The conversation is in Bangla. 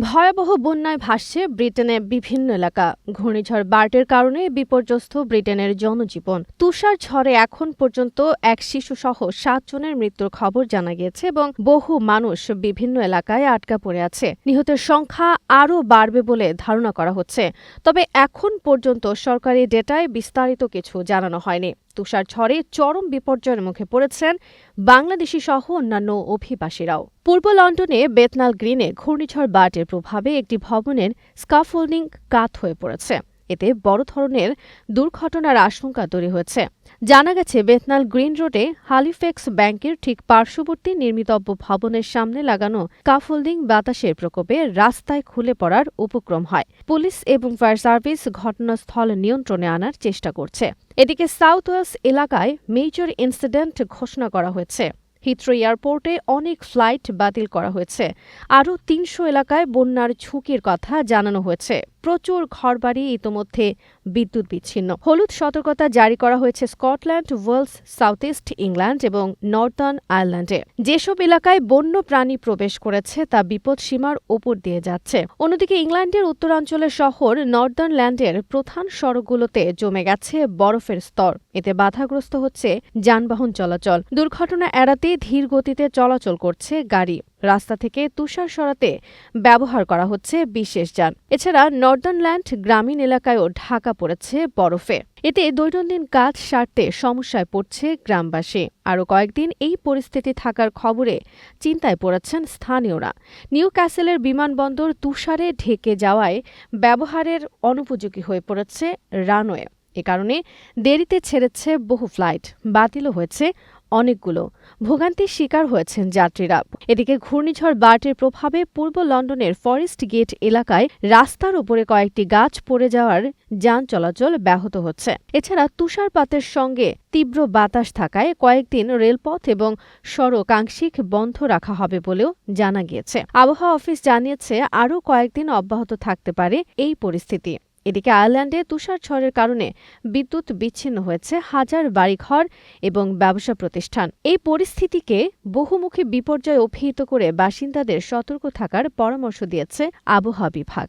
ভয়াবহ বন্যায় ভাসছে ব্রিটেনের বিভিন্ন এলাকা। ঘূর্ণিঝড় বার্টের কারণে বিপর্যস্ত ব্রিটেনের জনজীবন। তুষার ঝড়ে এখন পর্যন্ত এক শিশু শিশুসহ সাতজনের মৃত্যুর খবর জানা গিয়েছে এবং বহু মানুষ বিভিন্ন এলাকায় আটকা পড়ে আছে। নিহতের সংখ্যা আরও বাড়বে বলে ধারণা করা হচ্ছে। তবে এখন পর্যন্ত সরকারি ডেটায় বিস্তারিত কিছু জানানো হয়নি। তুষার ঝড়ে চরম বিপর্যয়ের মুখে পড়েছেন বাংলাদেশি সহ অন্যান্য অভিবাসীরাও। পূর্ব লন্ডনে বেতনাল গ্রিনে ঘূর্ণিঝড় বাটের প্রভাবে একটি ভবনের স্কাফোল্ডিং কাত হয়ে পড়েছে। এতে বড় ধরনের দুর্ঘটনার আশঙ্কা তৈরি হয়েছে। জানা গেছে, বেতনাল গ্রিন রোডে হালিফেক্স ব্যাংকের ঠিক পার্শ্ববর্তী নির্মিতব্য ভবনের সামনে লাগানো কাফোল্ডিং বাতাসের প্রকোপে রাস্তায় খুলে পড়ার উপক্রম হয়। পুলিশ এবং ফায়ার সার্ভিস ঘটনাস্থল নিয়ন্ত্রণে আনার চেষ্টা করছে। এদিকে সাউথ ওয়েলস এলাকায় মেজর ইনসিডেন্ট ঘোষণা করা হয়েছে। হিথ্রো এয়ারপোর্টে অনেক ফ্লাইট বাতিল করা হয়েছে। আরও তিনশো এলাকায় বন্যার ঝুঁকির কথা জানানো হয়েছে। প্রচুর ঘরবাড়ি ইতোমধ্যে বিদ্যুৎ বিচ্ছিন্ন। হলুদ সতর্কতা জারি করা হয়েছে Scotland, Wales, South East England এবং নর্দার্ন আয়ারল্যান্ডে। যেসব এলাকায় বন্য প্রাণী প্রবেশ করেছে, তা বিপদ সীমার ওপর দিয়ে যাচ্ছে। অন্যদিকে ইংল্যান্ডের উত্তরাঞ্চলের শহর নর্দার্নল্যান্ডের প্রধান সড়কগুলোতে জমে গেছে বরফের স্তর। এতে বাধাগ্রস্ত হচ্ছে যানবাহন চলাচল। দুর্ঘটনা এড়াতে ধীর গতিতে চলাচল করছে গাড়ি। রাস্তা থেকে তুষার সরাতে ব্যবহার করা হচ্ছে বিশেষ যান। এছাড়া নর্দার্নল্যান্ড গ্রামীণ এলাকায়ও ঢাকা পড়েছে বরফে। এতে দৈনন্দিন কাজ সারতে সমস্যায় পড়ছে গ্রামবাসী। আরও কয়েকদিন এই পরিস্থিতি থাকার খবরে চিন্তায় পড়েছেন স্থানীয়রা। নিউ ক্যাসেলের বিমানবন্দর তুষারে ঢেকে যাওয়ায় ব্যবহারের অনুপযোগী হয়ে পড়েছে রানওয়ে। এ কারণে দেরিতে ছেড়েছে বহু ফ্লাইট। বাতিলও হয়েছে অনেকগুলো। ভোগান্তির শিকার হয়েছেন যাত্রীরা। এদিকে ঘূর্ণিঝড় বার্টের প্রভাবে পূর্ব লন্ডনের ফরেস্ট গেট এলাকায় রাস্তার উপরে কয়েকটি গাছ পড়ে যাওয়ার যান চলাচল ব্যাহত হচ্ছে। এছাড়া তুষারপাতের সঙ্গে তীব্র বাতাস থাকায় কয়েকদিন রেলপথ এবং সড়ক আংশিক বন্ধ রাখা হবে বলেও জানা গিয়েছে। আবহাওয়া অফিস জানিয়েছে, আরও কয়েকদিন অব্যাহত থাকতে পারে এই পরিস্থিতি। এদিকে আয়ারল্যান্ডে তুষার ঝড়ের কারণে বিদ্যুৎ বিচ্ছিন্ন হয়েছে হাজার বাড়িঘর এবং ব্যবসা প্রতিষ্ঠান। এই পরিস্থিতিকে বহুমুখী বিপর্যয় অভিহিত করে বাসিন্দাদের সতর্ক থাকার পরামর্শ দিয়েছে আবহাওয়া বিভাগ।